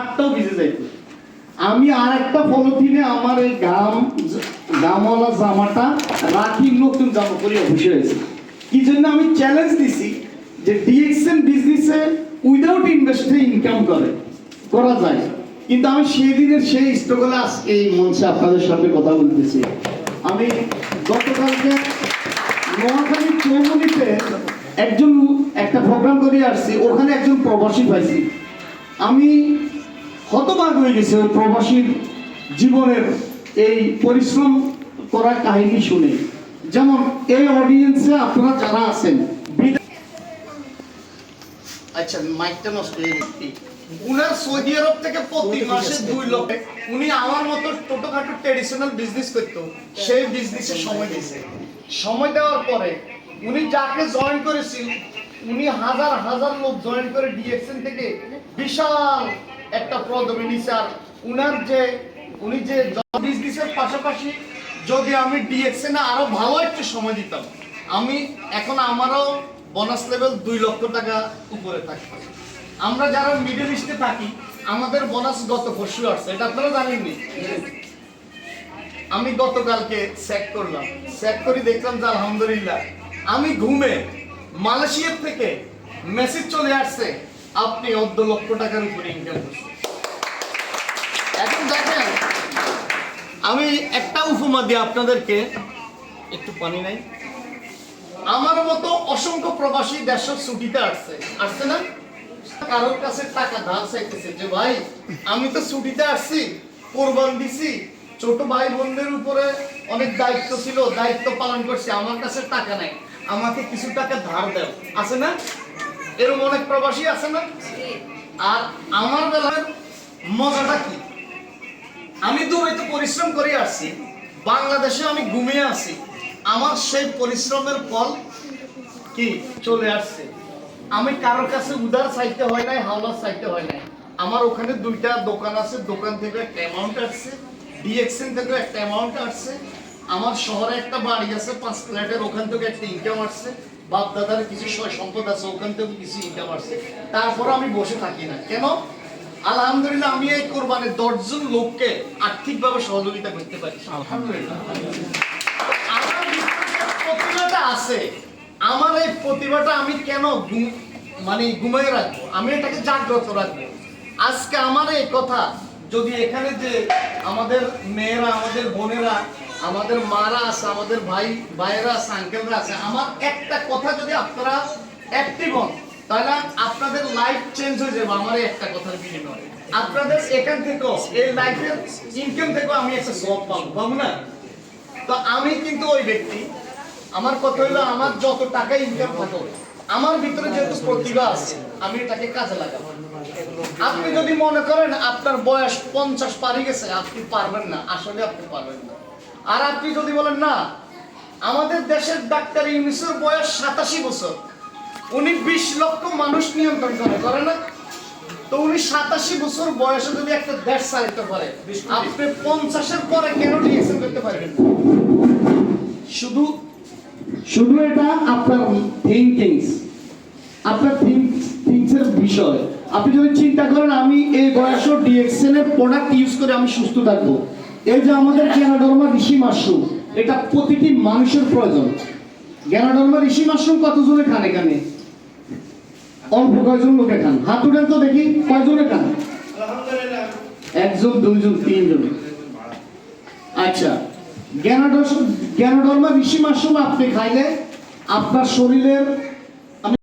আটটাও ভিজে যাইত। আমি আর একটা পলিথিনে আমার এই গাম গামওয়ালা জামাটা রাখি নতুন জামা করে বসে হয়েছে। কি জন্য আমি চ্যালেঞ্জ দিছি যে ডিএক্সএন বিজনেসে উইদাউট ইনভেস্টে ইনকাম করে, করা যায়। কিন্তু আমি সেই দিনের সেই স্ট্রাগলে আজকে এই মঞ্চে আপনাদের সাথে কথা বলতেছি। আমি গতকালকে নোয়াখালী চৌমনিতে একজন, একটা প্রোগ্রাম করে আসছি, ওখানে একজন প্রবাসী পাইছি। আমি হতবাক হয়ে গেছি ওই প্রবাসীর জীবনের এই পরিশ্রম করার কাহিনী শুনে। যেমন এই অডিয়েন্সে আপনারা যারা আছেন আচ্ছা মাইকটা নষ্ট হয়ে গেছে। উনার সৌদি আরব থেকে প্রতি মাসে দুই লক্ষ উনি আমার মতো ছোটখাটো ট্রেডিশনাল বিজনেস করতো সেই বিজনেসে সময় দিয়েছে। সময় দেওয়ার পরে উনি যাকে জয়েন করেছিল উনি হাজার হাজার লোক জয়েন করে ডিএক্সএন থেকে বিশাল একটা পদবি নিছে আর উনার যে, উনি যে বিজনেসের পাশাপাশি যদি আমি ডিএক্সএন আরও ভালো একটু সময় দিতাম, আমি এখন আমারও বোনাস লেভেল দুই লক্ষ টাকা উপরে থাকতো আমরা যারা মিডল ইস্টে থাকি, আমাদের বোনাস গত পরশু আসছে, এটা আপনারা জানেননি? আমি গতকালকে চেক করলাম চেক করে দেখলাম যে আলহামদুলিল্লাহ, আমি ঘুমে মালয়েশিয়ার থেকে মেসেজ চলে আসছে। আপনি অর্ধ লক্ষ টাকার উপরে ইনকাম এখন দেখেন, আমি একটা উপমা দিই আপনাদেরকে একটু পানি নাই। আমার মতো অসংখ্য প্রবাসী দেশের ছুটিতে আসছে। আসছে না? কারোর কাছে টাকা ধার চাইতেছে যে, ভাই, আমি তো ছুটিতে আসছি, কোরবান দিছি। ছোট ভাই বোনদের উপরে অনেক দায়িত্ব ছিল, দায়িত্ব পালন করছি। আমার কাছে টাকা নাই। আমাকে কিছু টাকা ধার দাও। আছে না? এরকম অনেক প্রবাসী আছে না? আর আমার বেলার মজাটা কি? আমি দুবাইতে পরিশ্রম করে আসছি বাংলাদেশে আমি ঘুমিয়ে আছি। আমার সেই পরিশ্রমের ফল কি? চলে আসছে। আমি কারোর কাছে উদার চাইতে হয় নাই হাওলার চাইতে হয় নাই। আমার ওখানে দুইটা দোকান আছে দোকান থেকে একটা অ্যামাউন্ট আসছে ডিএক্সএন থেকে একটা অ্যামাউন্ট আসছে। আমার শহরে একটা বাড়ি আছে পাঁচ ফ্ল্যাটের ওখান থেকে একটা ইনকাম আসছে। বাপ দাদার কিছু সম্পদ আছে ওখান থেকে কিছু ইনকাম আসছে। তারপর আমি বসে থাকি না। কেন? আলহামদুলিল্লাহ আমি এই কোরবানে দশজন লোককে আর্থিকভাবে সহযোগিতা করতে পারি। আমার প্রতিভাটা আছে। আমার এই প্রতিভাটা আমি কেন মানে ঘুমাই রাখব? আমি এটাকে জাগ্রত রাখব। আজকে আমার এই কথা যদি এখানে যে আমাদের মেয়েরা আমাদের বোনেরা আমাদের মারা আছে, আমাদের ভাই, ভাইয়েরা আছে আঙ্কেলরা আছে। আমার একটা কথা যদি আপনারা অ্যাক্টিভ হন, তাহলে আপনাদের লাইফ চেঞ্জ হয়ে যাবে আমার একটা কথার বিনিময়ে। আপনাদের এখান থেকেও, এই লাইফের ইনকাম থেকেও আমি একটা জব পাবো পাবো না? তো আমি কিন্তু ওই ব্যক্তি। আমার কথা হলো, আমার যত টাকা ইনকাম থাকো, আমার ভিতরে যেহেতু প্রতিভা আছে, আমি এটাকে কাজে লাগাবো। আপনি যদি মনে করেন, আপনার বয়স পঞ্চাশ পারি গেছে, আপনি পারবেন না, আসলে আপনি পারবেন না। আর আপনি যদি বলেন না আমাদের দেশের ডাক্তার ইউনিসের বয়স সাতাশি বছর। উনি বিশ লক্ষ মানুষ নিয়ন্ত্রণ করে করে না? তো উনি সাতাশি বছর বয়সে যদি একটা দেশ চালিত করে আপনি পঞ্চাশের পরে কেন ডিএক্সএন করতে পারবেন? শুধু শুধু এটা আপনার থিঙ্কিংস আপনার এর বিষয়। আপনি যদি চিন্তা করেন আমি এই বয়সে ডিএক্সএন এর প্রোডাক্ট ইউজ করে আমি সুস্থ থাকব। এই যে আমাদের গ্যানাডর্মা ঋষি মাশরুম এটা প্রতিটি মানুষের প্রয়োজন। গ্যানাডর্মা ঋষি মাশরুম কতজনে খান এখানে? অল্প কয়জন লোকে খান? হাত উঠেন তো দেখি কয়জনে খান? একজন দুইজন তিনজন। আচ্ছা জ্ঞানডর্মা ঋষি মাশরুম আপনি খাইলে আপনার শরীরের